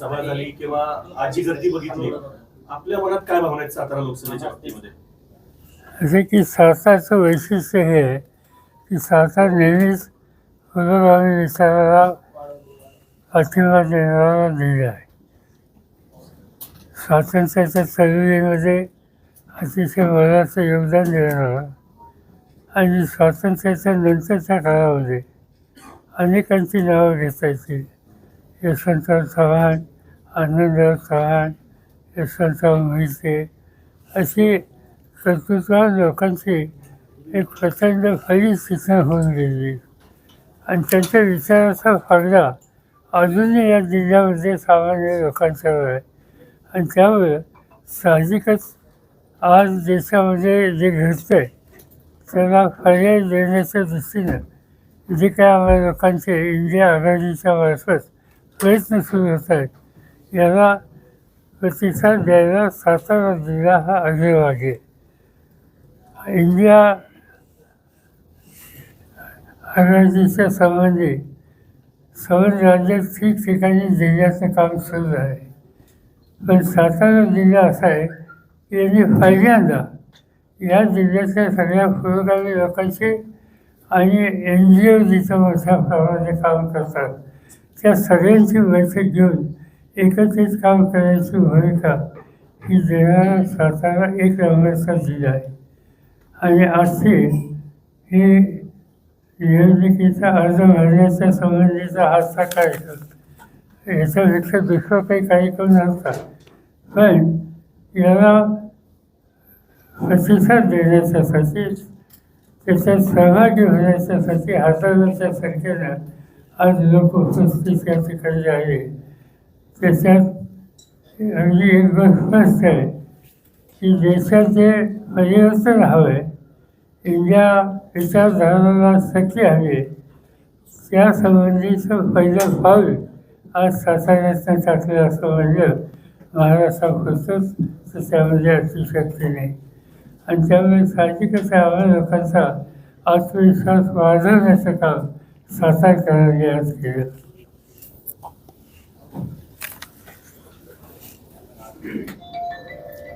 सभा झाली किंवा आजची गर्दी बघितली आपल्या मनात काय भावना आहेत सातारा लोकसभेच्या बाबतीमध्ये? जसे की सहसाचं वैशिष्ट्य हे आहे की सहसा नेहमीच पुरोगामी विचाराला पाठिंबा देणारा दिले आहे. स्वातंत्र्याच्या चळवळीमध्ये अतिशय मोलाचं योगदान देणारा आणि स्वातंत्र्याच्या नंतरच्या काळामध्ये अनेकांची नावं घेता येतील. यशवंतराव चव्हाण आनंदराव चव्हाण यशवंतराव मोहिते अशी कर्तृत्ववान लोकांची एक प्रचंड फळीच तिथं होऊन गेली. आणि त्यांच्या विचाराचा फायदा अजूनही या जिल्ह्यामध्ये सामान्य लोकांच्यावर आहे. आणि त्यामुळे साहजिकच आज देशामध्ये जे घडतं आहे त्याला पर्याय देण्याच्या दृष्टीनं जे काय आम्हाला लोकांचे इंडिया आघाडीच्या मार्फत प्रयत्न सुरू होत आहेत याला प्रतिसाद द्यायला सातारा जिल्हा हा अग्रभागी आहे. इंडिया आघाडीच्या संबंधी सर्व राज्यात ठिकठिकाणी जिल्ह्याचं काम सुरू आहे. पण सातारा जिल्हा असा आहे की यांनी पहिल्यांदा या जिल्ह्याच्या सगळ्या पुरोगामी लोकांचे आणि एन जी ओ जिथं मोठ्या प्रमाणात काम करतात त्या सगळ्यांची बैठक घेऊन एकत्रित काम करण्याची भूमिका ही देणारा सातारा एक रंगाचा जिल्हा आहे. आणि आजची हे निवडणुकीचा अर्ज भरण्याच्या संबंधीचा आजचा कार्यक्रम याच्यापेक्षा दुसरं काही कार्यक्रम नव्हता. पण याला प्रतिसाद देण्याच्यासाठी त्याच्यात सहभागी होण्याच्यासाठी हाताळण्याच्या संख्येनं आज लोक उपस्थित ठिकाणी आहे. त्याच्यात अगदी एक गोष्ट स्पष्ट आहे. की देशाचे जे परिवर्तन हवं. आहे इंडिया विचारधाराला शक्य हवी त्यासंबंधीचं पहिलं पाऊल आज साताऱ्यातनं टाकलं असं म्हणलं महाराष्ट्रात होतंच तर त्यामध्ये अतिशक्ती नाही आणि त्यामुळे साहजिकच आहे आम्हाला लोकांचा आत्मविश्वास वाढवण्याचं काम सातारकरांनी आज केलं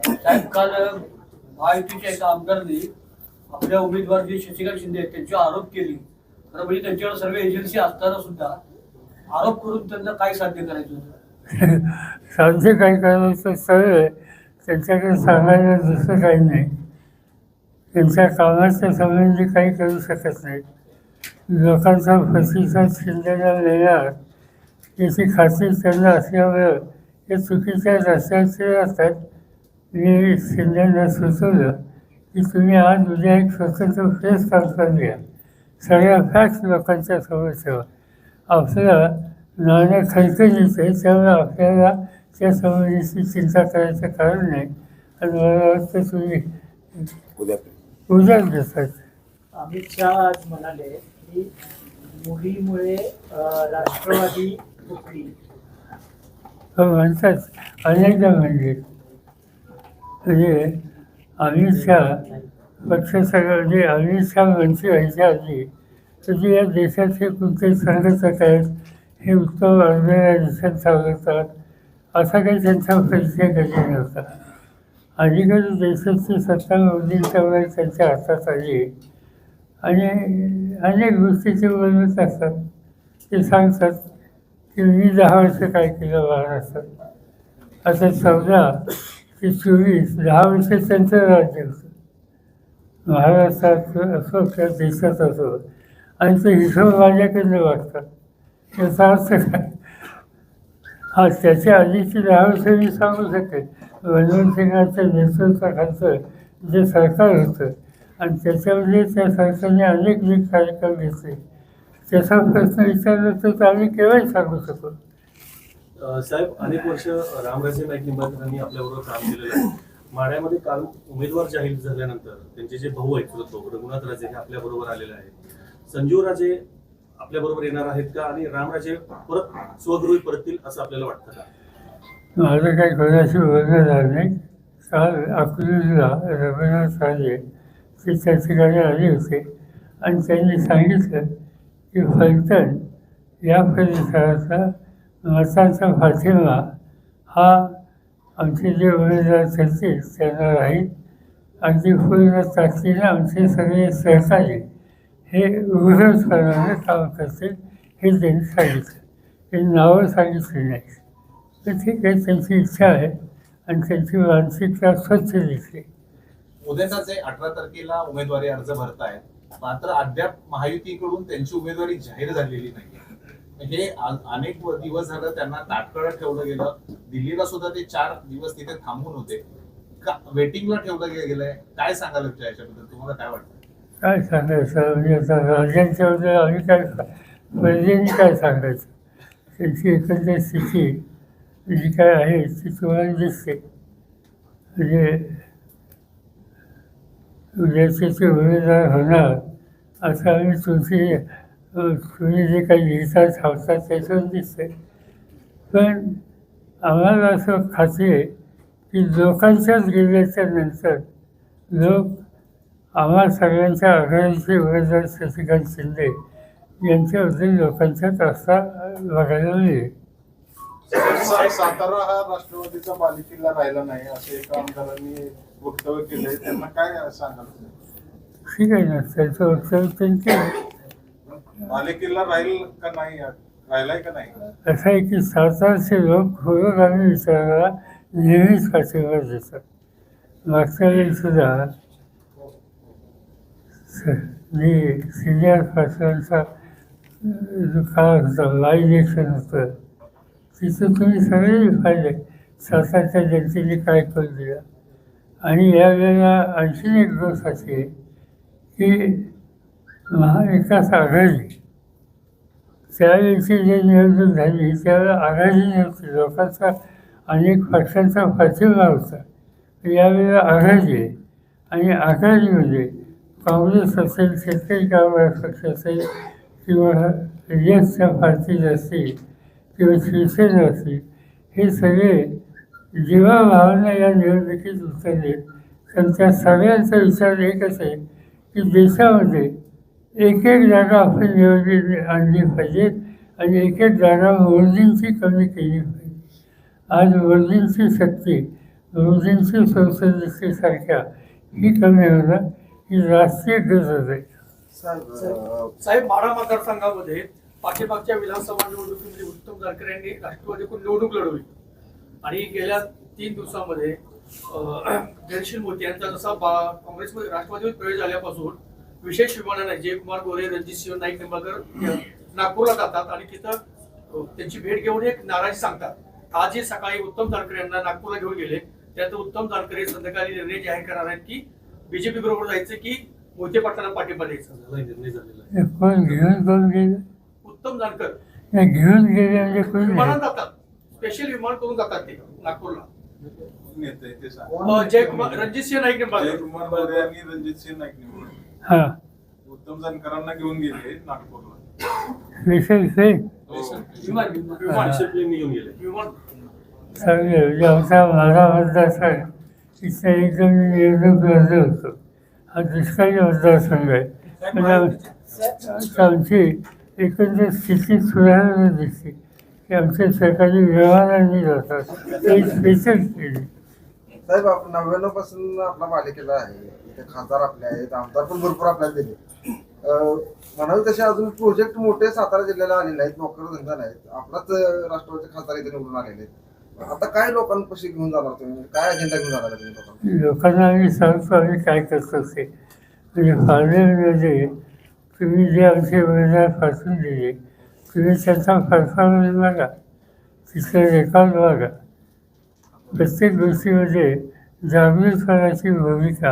साहेब काल महायुतीच्या एका आमदारांनी आपल्या उमेदवार जे शशिकांत शिंदे आहेत त्यांच्यावर आरोप केली खरं म्हणजे त्यांच्यावर सर्व एजन्सी असताना सुद्धा आरोप करून त्यांना काय साध्य करायचं होतं. साध्य काही करायचं सरळ आहे त्यांच्याकडे सांगायला दुसरं काही नाही त्यांच्या कामाच्या संबंधी काही करू शकत नाही. लोकांचा प्रतिसाद शिंदेला मिळणार याची खात्री त्यांना असल्यामुळं हे चुकीच्या रस्त्याचे असतात. मी शिंदेना सुचवलं की तुम्ही आज उद्या एक स्वतंत्र प्रेस कॉन्फरन्स घ्या. सगळ्या फॅक्ट लोकांच्या समोर ठेवा आपलं नाणं खळखळीचं आहे त्यामुळे आपल्याला त्या संबंधीची चिंता करायचं कारण नाही. आणि मला वाटतं तुम्ही उद्या. उद्याच घेतात अमित शहा आज म्हणाले की मुलीमुळे राष्ट्रवादी फुटली हो म्हणतात. अनेकदा म्हणजे. म्हणजे अमित शहा पक्ष सगळं म्हणजे अमित शहा मंत्री व्हायच्या आधी तर या देशाचे कोणते संघटक आहेत हे उत्तम ऑर्गनायझेशन चालवतात. असा काही त्यांचा परिचय कधी नव्हता. अलीकडे देशाची सत्ता मोदींच्या वेळेस त्यांच्या हातात आली. आहे. आणि अनेक गोष्टीचे बोलत असतात. ते सांगतात की मी दहा वर्ष काय केलं महाराष्ट्रात आता चौदा ते चोवीस दहा वर्ष त्यांचं राज्य होतं महाराष्ट्रात असो किंवा देशात असो आणि ते हिशोब माझ्याकडनं वागतात याचा अर्थ काय? हा त्याच्या आधीची दहा वर्ष मी सांगू शकेल मनमोहन सिंगांच्या नेतृत्वाखालचं जे सरकार होतं आणि त्याच्यामध्ये त्या सरकारने अनेक नीट कार्यक्रम घेतले. त्याचा प्रश्न विचारला तर आम्ही केव्हाही सांगू शकतो साहेब अनेक वर्ष रामराजे नाईक निंबाळकरांनी आपल्याबरोबर काम केलेलं आहे. माढ्यामध्ये काल उमेदवार जाहीर झाल्यानंतर त्यांचे जे भाऊ आहेत चुलत रघुनाथ राजे हे आपल्याबरोबर आलेले आहेत. संजीव राजे आपल्या बरोबर येणार आहेत का? आणि रामराजे परत स्वगृही परततील असं आपल्याला वाटतं का? माझं काही कोणाशी बोलणं झालं नाही. काल अकलूजला रवींद्रनाथ साजे ते चर्चेकडे आले होते. आणि त्यांनी सांगितलं की फलटण या परिसराचा मतांचा पाठिंबा हा आमचे जे उमेदवार ठरतील त्यांना राहील अगदी पूर्ण ताकदीनं आमचे सगळे सहकारी हे विरोध करणारे काम करतील हे त्यांनी सांगितलं. हे नावं सांगितली नाही तर ठीक आहे त्यांची इच्छा आहे आणि त्यांची मानसिकता स्वच्छ दिसते. उद्याचाच आहे अठरा तारखेला उमेदवारी अर्ज भरतायत. मात्र अद्याप महायुतीकडून त्यांची उमेदवारी जाहीर झालेली नाही हे अनेक दिवस झालं त्यांना ताटकळत ठेवलं गेलं. दिल्लीला सुद्धा ते चार दिवस तिथे थांबून होते. का वेटिंगला ठेवलं गेलंय? काय सांगाल तुमच्या याच्याबद्दल? तुम्हाला काय वाटतं? काय सांगायचं? म्हणजे आता राजांच्याबद्दल आम्ही काय पहिल्यांनी काय सांगायचं? त्यांची एकंदर स्थिती जी काय आहे ती तुम्हाला दिसते म्हणजे उद्याचे ते उमेदवार होणार असं आम्ही तुमची तुम्ही जे काही लिहिता छावतात त्याच्यावर दिसते पण आम्हाला असं खात्री आहे की लोकांच्याच गेल्याच्यानंतर लोक आम्हा सगळ्यांच्या आघाडीचे उमेदवार शशिकांत शिंदे यांच्याबद्दल लोकांच्यात असा बघायला मिळेल सातारा हा राष्ट्रवादीचा मालिकेला राहिला नाही असे एका आमदारांनी वक्तव्य केलंय त्यांना काय सांगाल? ठीक आहे ना त्याचं उत्तर त्यांनी केलं बालेकिल्ला राहील का नाही? राहिलाय का नाही? असं आहे की सातारचे लोक पुरोगामी विचाराला नेहमीच पाठिंबा देतात मागच्या वेळी सुद्धा स- मी सिनियर पासवांचा जो काळ होता लाय इलेक्शन होतं तिथं तुम्ही सगळे पाहिले. सातारच्या जनतेने काय करून दिलं? आणि यावेळेला आणखीन एक गोष्ट अशी की महाविकास आघाडी त्यावेळी जे निवडणूक झाली त्यावेळेला आघाडी नव्हती. लोकांचा अनेक पक्षांचा पाठिंबा होता. यावेळेला आघाडी आहे आणि आघाडीमध्ये म्हणजे काँग्रेस असेल शेतकरी कामगार पक्ष असेल किंवा यशच्या पार्टीज असतील किंवा शिवसेना असतील हे सगळे जेव्हा भावना या निवडणुकीत उतरले तर सगळ्यांचा विचार एकच आहे की देशामध्ये एक एक जागा आपण निवडली आणली पाहिजेत आणि एक एक जागा मोदींची कमी केली पाहिजे. आज मोदींची शक्ती मोदींची संसदेसारख्या ही कमी होणं ही राष्ट्रीय गरज आहे. साहेब बारा मतदारसंघामध्ये पाठीमागच्या विधानसभा निवडणुकीमध्ये उत्तम जानकर यांनी राष्ट्रवादीकडून निवडणूक लढवली. आणि गेल्या तीन दिवसामध्ये अं, धैर्यशील मोदी यांचा जसा बा- काँग्रेसमध्ये राष्ट्रवादीमध्ये प्रवेश झाल्यापासून विशेष विमानाने जयकुमार गोरे रणजित सिंह नाईक निंबाळकर नागपूरला जातात आणि तिथं त्यांची भेट घेऊन एक नाराजी सांगतात. आज जे सकाळी उत्तम जानकर यांना नागपूरला घेऊन गेले त्यात उत्तम जानकर हे संध्याकाळी निर्णय जाहीर करणार आहेत की बीजेपी बरोबर जायचं की मोहिते पाटलांना पाठिंबा द्यायचा? निर्णय झालेला उत्तम जानकर घेऊन गेले म्हणजे कोण विमानात. जातात. स्पेशल विमान करून जातात ते नागपूरला. जयकुमार रणजित सिंह नाईक निंबाळकर आणि रणजित सिंह नाईक हा. उत्तम जानकरांना घेऊन गेले नागपूरला. डिसिप्लिन घेऊन गेले. विमान. म्हणजे माझा मतदारसंघ तिथं एकदम निवडणूक लढत होतो. हा दुष्काळी मतदारसंघ आहे. आमची एकंदर स्थिती सुधारणा दिसते की आमच्या सरकारी व्यवहारांनी जातात. ते स्पेशल केली. साहेब आपण नव्याण्णवपासून आपला मालिकेला आहे. इथे खासदार आपले आहेत आमदार पण भरपूर आपल्याला दिले. म्हणावे तसे अजून प्रोजेक्ट मोठे सातारा जिल्ह्याला आलेले आहेत नोकर धंदा नाहीत आपलाच अं, राष्ट्रवादी खासदार इथे निवडून आलेले आहेत. आता काय लोकांपाशी घेऊन जाणार तुम्ही? काय अजेंडा घेऊन जाणार तुम्ही लोकांना? आम्ही सांगतो आम्ही काय करतो ते. म्हणजे पार्लमेंटमध्ये तुम्ही जे आमचे उमेदवार पाठवून दिले तुम्ही त्यांचा बघा तिथलं रेकॉर्ड बघा प्रत्येक गोष्टीमध्ये जागृतपणाची भूमिका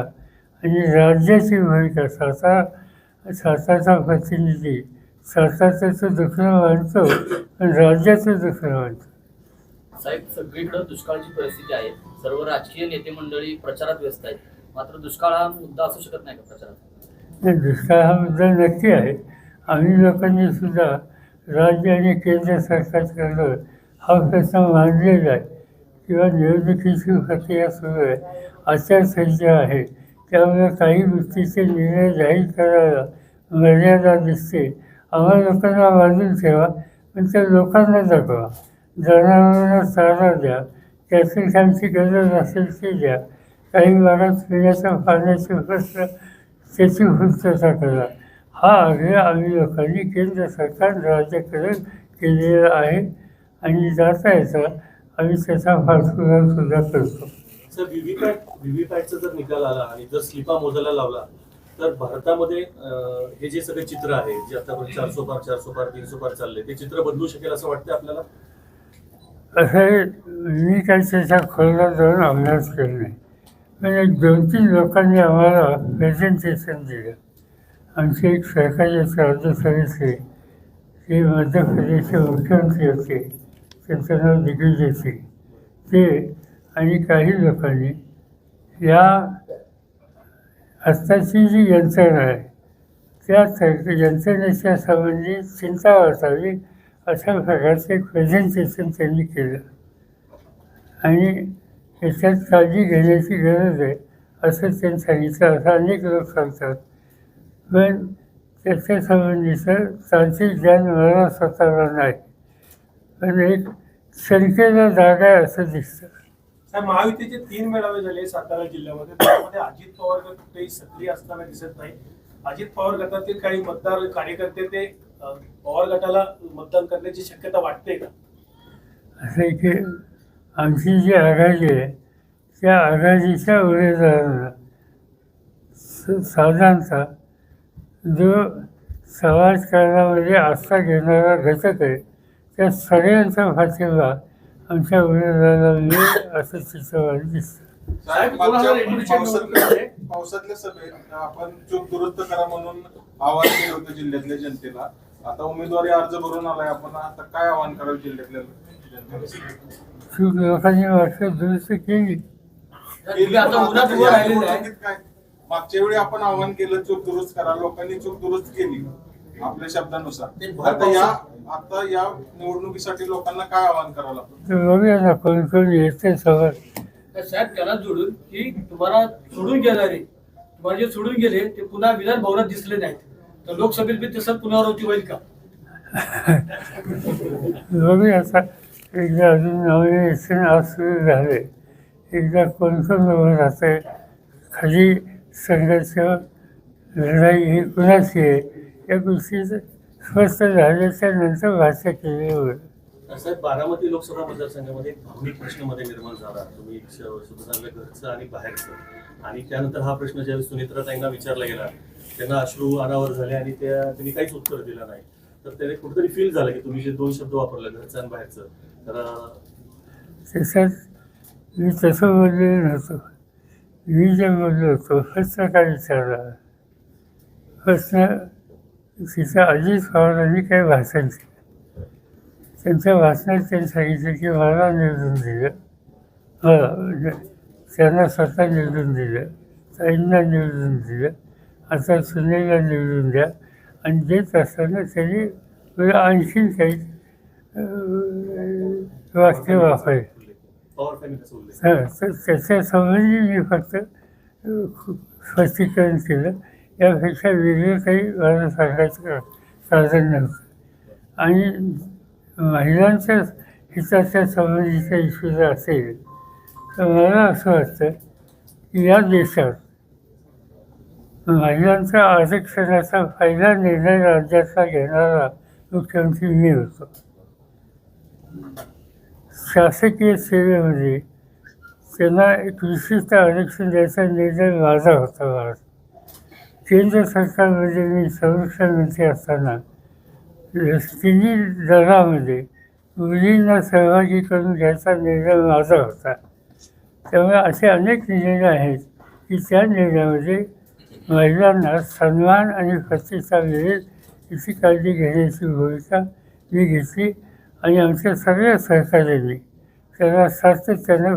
आणि राज्याची भूमिका सातारा सातारचा प्रतिनिधी सातारचं दुखणं मानतो पण राज्याचं दुखणं मानतो. साहेब सगळीकडे दुष्काळाची परिस्थिती आहे. सर्व राजकीय नेते मंडळी प्रचारात व्यस्त आहेत. मात्र दुष्काळ हा मुद्दा असू शकत नाही का प्रचारात? नाही दुष्काळ हा मुद्दा नक्की आहे. आम्ही लोकांनी सुद्धा राज्य आणि केंद्र सरकारकडं हा प्रश्न मांडलेला आहे. किंवा निवडणुकीची प्रक्रिया सुरू आहे आचारसंहिता आहे. त्यामुळे काही गोष्टीचे निर्णय जाहीर करायला मर्यादा दिसते. आम्हा लोकांना बाजून ठेवा पण त्या लोकांना दाखवा. जनावरांना चारा द्या. कॅल्शियमची गरज असेल ते द्या. काही भागात पिण्याच्या पाण्याचे प्रश्न त्याची पूर्तता करा. हा आग्रह आम्ही लोकांनी केंद्र सरकार राज्याकडे केलेला आहे आणि जाता येता आम्ही त्याचा पाठपुरावा सुद्धा करतो. सर व्हीव्हीपॅट व्हीव्हीपॅटचा जर निकाल आला आणि जर स्लिपा मोजायला लावला तर भारतामध्ये हे जे सगळे चित्र आहे जे आता चारसो पार चारसो पार तीनशो पार चालले ते चित्र बदलू शकेल असं वाटतं आपल्याला? असं आहे, मी काही त्याच्या खोलात जाऊन अभ्यास केला नाही. एक दोन तीन लोकांनी आम्हाला प्रेझेंटेशन दिलं. आणखी एक सरकारी राज्यसभेचे ते मध्य प्रदेशचे मुख्यमंत्री होते. त्यांचं नाव दिग्विजय सिंग ते आणि काही लोकांनी या आत्ताची जी यंत्रणा आहे त्या यंत्रणेच्या संबंधी चिंता वाटावी अशा प्रकारचे प्रेझेंटेशन त्यांनी केलं. आणि याच्यात काळजी घेण्याची गरज आहे असं त्यांनी सांगितलं. असं अनेक लोक सांगतात. पण त्याच्या संबंधीचं तांत्रिक ज्ञान मला स्वतःला नाही पण एक शंकेला जागा आहे असं दिसतं. साहेब महायुतीचे तीन मेळावे झाले सातारा जिल्ह्यामध्ये. त्यामध्ये अजित पवार गट कुठेही सक्रिय असताना दिसत नाही. अजित पवार गटातील काही मतदार कार्यकर्ते ते अं, पवार गटाला मतदान करण्याची शक्यता वाटते का? असं आहे की आमची जी आघाडी आहे त्या आघाडीच्या उमेदवारांना स- साधारणतः जो समाजकारणामध्ये आस्था घेणारा घटक आहे त्या सगळ्यांचा पाठिंबा आमच्या उमेदवाराला मिळेल असं चित्रवाणी दिसतं. पावसातल्या सभेत आपण चूक दुरुस्त करा म्हणून आवाहन केलं होतं जिल्ह्यातल्या जनतेला. आता उमेदवारी अर्ज भरून आलाय आपण आता काय आवाहन करावं जिल्ह्यातल्या लोकांनी वाटतं दुरुस्त केली. आता उन्हात उभं राहिलेलं आहे. मागच्या वेळी आपण आवाहन केलं चूक दुरुस्त करा. लोकांनी चूक दुरुस्त केली आपल्या शब्दानुसार. आता या आता या निवडणुकीसाठी लोकांना काय आवाहन करावं लागतं? साहेब त्याला जोडून की तुम्हाला सोडून गेणारे तुम्हाला जे सोडून गेले ते पुन्हा विधान भवनात दिसले नाहीत. तर लोकसभेत बी तसं पुनरावृत्ती होईल का? आता. एकदा अजून नवीन आज सुरू झाले. एकदा कोण कोण उभं राहतंय? खाली संघर्ष लढाई ही कुणाची आहे? या गोष्टीचं स्पष्ट झाल्याच्यानंतर भाष्य केले साहेब बारामती लोकसभा मतदारसंघामध्ये एक भावनिक प्रश्नमध्ये निर्माण झाला. तुम्ही घरचं आणि बाहेरचं. आणि त्यानंतर हा प्रश्न ज्यावेळी सुनित्राताईंना विचारला गेला त्यांना अश्रू अनावर झाले आणि त्या त्यांनी काहीच उत्तर दिलं नाही. तर त्याने कुठेतरी फील झालं की तुम्ही जे दोन शब्द वापरले घरचं आणि बाहेरचं तर त्याच्यात मी तसं बोललेलो नव्हतो. मी जे बोललो होतो प्रश्न काय विचारला प्रश्न तिथं अजित पवारांनी काही भाषण केलं. त्यांच्या भाषणात त्यांनी सांगितलं की मला निवडून दिलं. मला म्हणजे त्यांना स्वतः निवडून दिलं. ताईंना निवडून दिलं. आता सुनेला निवडून द्या. आणि देत असताना त्यांनी पुढे आणखीन काही वाक्य वापरले. त्याच्या संबंधी मी फक्त स्पष्टीकरण केलं. यापेक्षा वेगळं काही मला सांगायचं साधन नव्हतं आणि महिलांच्या हिताच्या संबंधीचा इश्यू जर असेल तर मला असं वाटतं की या देशात महिलांच्या आरक्षणाचा फायदा निर्णय राज्याचा घेणारा मुख्यमंत्री मी होतो. शासकीय सेवेमध्ये त्यांना एक विशिष्ट आरक्षण द्यायचा निर्णय माझा होता भारत केंद्र सरकारमध्ये मी संरक्षण मंत्री असताना तिन्ही दलामध्ये मुलींना सहभागी करून घ्यायचा निर्णय माझा होता. त्यामुळे असे अनेक निर्णय आहेत की त्या निर्णयामध्ये महिलांना सन्मान आणि प्रतिष्ठा मिळेल याची काळजी घेण्याची भूमिका मी घेतली. आणि आमच्या सगळ्या सहकार्यांनी त्याला सातत्यानं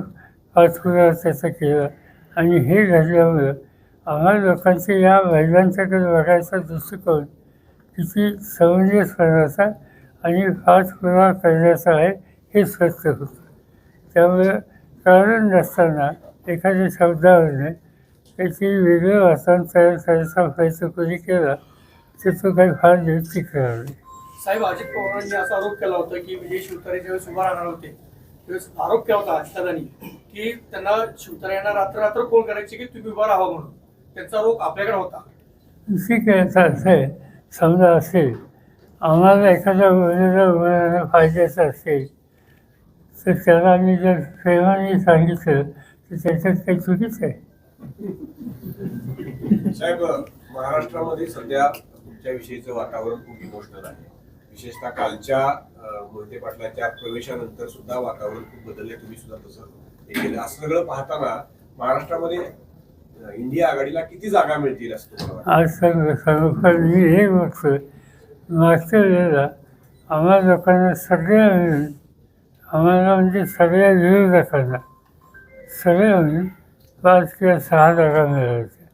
पाठपुरावा त्याचा केला. आणि हे घडल्यामुळं आम्हाला लोकांचे या महिलांच्याकडे बघायचा दृष्टिकोन किती समंजसपणाचा आणि पाठपुरावा करण्याचा आहे हे स्पष्ट होतं. त्यामुळे कारण नसताना एखाद्या शब्दावरने त्याची वेगळं वाचन तयार करायचा प्रयत्न कोणी केला तर तो काही फार दिवस टिकणार नाही साहेब अजित पवारांनी असा आरोप केला होता की विजय शिवतारे ज्यावेळेस उभा राहणार होते त्यावेळेस आरोप केला होता अजितदादांनी की त्यांना शिवतारे यांना रात्र रात्र फोन करायची की तुम्ही उभा राहा म्हणून. त्यांचा आरोप आपल्याकडे होता. ठीक आहे आहे समजा असेल आम्हाला एखाद्या मुलीला उमेदवाराला फायद्याचं असेल तर त्याला आम्ही जर प्रेमाने सांगितलं तर त्याच्यात काही चुकीचं आहे. साहेब महाराष्ट्रामध्ये सध्या तुमच्या विषयीचं वातावरण खूप इमोशनल आहे. विशेषतः कालच्या मोहिते पाटलाच्या प्रवेशानंतर सुद्धा वातावरण खूप बदलले तुम्ही सुद्धा तसं केलं. असं सगळं पाहताना महाराष्ट्रामध्ये इंडिया आघाडीला किती जागा मिळतील असं आज सर मी हे बघतो मागच्या वेळेला आम्हाला लोकांना सगळ्या मिळून आम्हाला म्हणजे सगळ्या विरोधकांना सगळ्या मिळून पाच किंवा सहा जागा मिळाल्या होत्या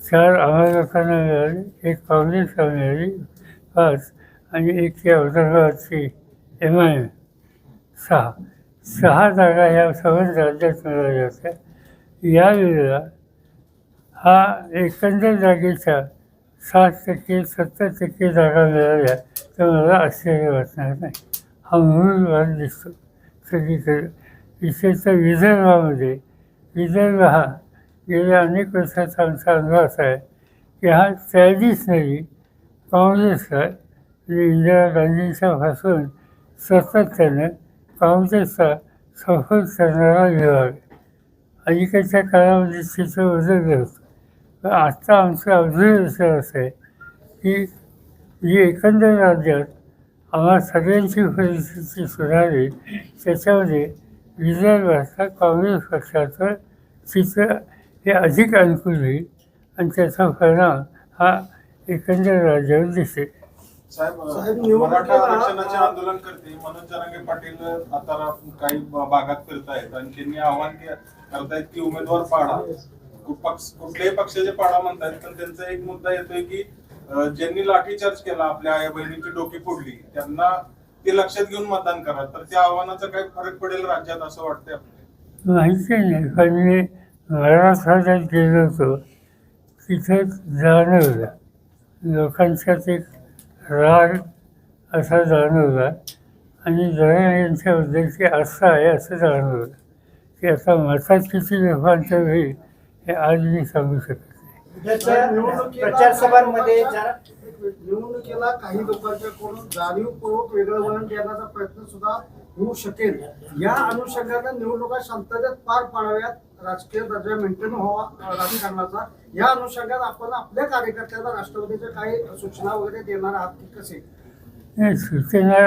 चार आम्हा लोकांना मिळाली एक काँग्रेसला मिळाली पाच आणि एक या विदर्भाची एम आय एम सहा. सहा जागा ह्या सर्व राज्यात मिळाल्या होत्या यावेळेला हा एकंदर जागेच्या साठ टक्के सत्तर टक्के जागा मिळाल्या तर मला आश्चर्य वाटणार नाही. हा म्हणून वाद दिसतो. सगळीकडे. विशेषतः विदर्भामध्ये. विदर्भ हा गेल्या अनेक वर्षाचा आमचा अनुभव असा आहे की हा काँग्रेस काँग्रेसला इंदिरा इंदिरा भाषण सातत्याने काँग्रेसचा सफल करणारा विभाग अलीकडच्या काळामध्ये चित्र बदललं होतं पण आत्ता आमचं विचार असं आहे की जी एकंदर राज्यात आम्हाला सगळ्यांची परिस्थिती सुधारली त्याच्यामध्ये विदर्भातल्या काँग्रेस पक्षाचं चित्र हे अधिक अनुकूल होईल आणि त्याचा परिणाम हा एकंदर राज्यावर दिसेल साहेब मराठा आरक्षणाचे आंदोलन करते. मनोज जरांगे पाटील आता काही भागात फिरतायत आणि त्यांनी आव्हान के- करतायत की उमेदवार पाडा. पक्ष कुठल्याही पक्षाचे पाडा म्हणतायत पण त्यांचा एक मुद्दा येतोय की ज्यांनी लाठीचार्ज केला आपल्या आई बहिणीची डोकी फोडली त्यांना ते लक्षात घेऊन मतदान करा. तर त्या आव्हानाचा काय फरक पडेल राज्यात असं वाटतंय आपल्याला? माहिती नाही पण मी मराठवाड्यात गेलो होतो तिथं जाणवलं लोकांच्यात एक राग असा जाणवला आणि जरा यांच्याबद्दलची आस्था आहे असं जाणवलं की आता मतात किती लोकांचं होईल हे आज मी सांगू शकत नाही. निवडणुकीला काही लोकांच्याकडून जाणीवपूर्वक वेगळं वळण देण्याचा प्रयत्न सुद्धा होऊ शकेल. या अनुषंगाने निवडणुका शांततेत पार पाडाव्यात. राजकीय दर्जा मेंटेन व्हावा राजकारणाचा. या अनुषंगात आपण आपल्या कार्यकर्त्यांना राष्ट्रवादीच्या काही सूचना वगैरे देणार आहात की कसे? सूचना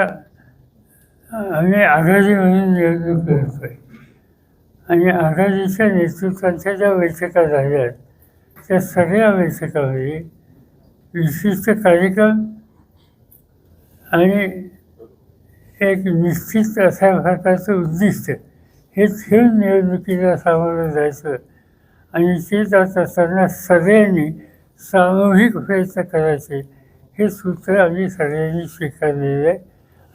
आम्ही आघाडी म्हणून निवडणूक करतोय आणि आघाडीच्या नेतृत्वांच्या ज्या बैठका झाल्या आहेत, त्या सगळ्या बैठकामध्ये विशिष्ट कार्यक्रम आणि एक निश्चित प्रकारचं उद्दिष्ट. हे ठेवून निवडणुकीला सामोरं जायचं आणि ते जात असताना सगळ्यांनी सामूहिक प्रयत्न करायचे. हे सूत्र आम्ही सगळ्यांनी स्वीकारलेलं आहे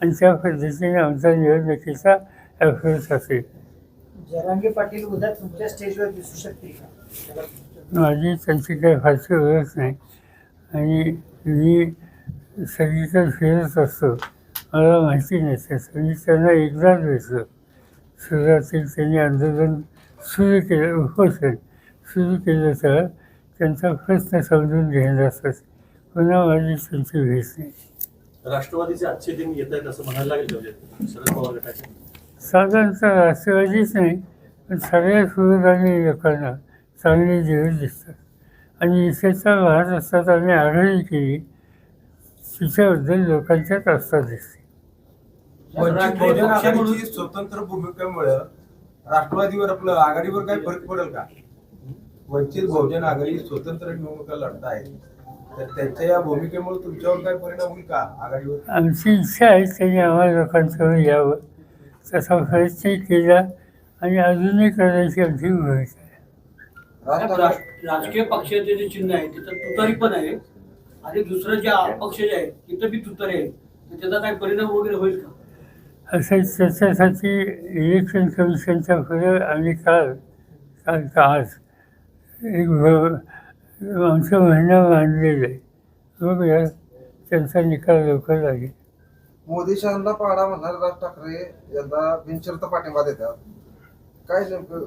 आणि त्या पद्धतीने आमचा निवडणुकीचा अप्रोच असेल. जरांगे पाटील उद्या तुमच्या स्टेजवर दिसू शकतील का? माझी त्यांची काही फारशी ओळख नाही. आणि मी सगळीकडे फिरत असतो. मला माहिती नसते मी त्यांना एकदाच भेटलो सुरुवातीला त्यांनी आंदोलन सुरू केलं. उपोषण सुरू. केलं तर त्यांचा प्रश्न समजून घेण्यासाठी पुन्हा माझी त्यांची भेट नाही. राष्ट्रवादीचे आजचे दिन येत आहेत असं म्हणायला लागेल म्हणजे शरद पवार गटाचे? साधारणतः राष्ट्रवादीच नाही पण सगळ्या सुविधांनी लोकांना चांगले दिवस दिसतात. आणि विशेषतः महाराष्ट्रात आम्ही आघाडी केली. तिच्याबद्दल लोकांच्यात आस्था दिसते. वंचित बहुजन आघाडीची स्वतंत्र भूमिकेमुळे राष्ट्रवादीवर आपलं आघाडीवर काही फरक पडेल का? वंचित बहुजन आघाडी स्वतंत्र निवडणुका लढताय तर त्यांच्या या भूमिकेमुळे तुमच्यावर काय परिणाम होईल का आघाडीवर? आमची इच्छा आहे त्यांनी आम्हाला लोकांसमोर यावं तसा प्रयत्न केला आणि अजूनही करण्याची आमची भूमिका आहे. राज- राजकीय पक्षाचे जे चिन्ह आहे तिथं तुतारी पण आहे. आणि दुसरं जे अपक्ष जे आहे तिथं बी तुतारे आहे. तर त्याचा काही परिणाम वगैरे होईल का? असं त्याच्यासाठी इलेक्शन कमिशनच्या पुढे आम्ही काल काल का आज एक आमचं म्हणणं मांडलेलं आहे बघूया त्यांचा निकाल लवकर लागेल. मोदी शहांना पाडा म्हणणारे राज ठाकरे यांना बिनशर्त पाठिंबा देतात. काय नेमकं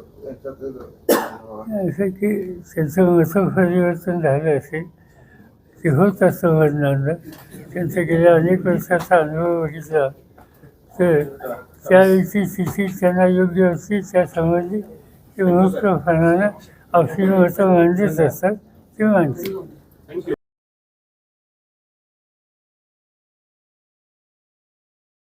असं की त्यांचं मत परिवर्तन झालं असेल ते होत असतं मतदानला त्यांचा गेल्या अनेक वर्षाचा अनुभव बघितला. ते त्या त्यावेळीची स्थिती त्यांना योग्य असते त्या संबंधी ते मनुष्य प्रमाणानं आपली मतं मांडत असतात ते मानते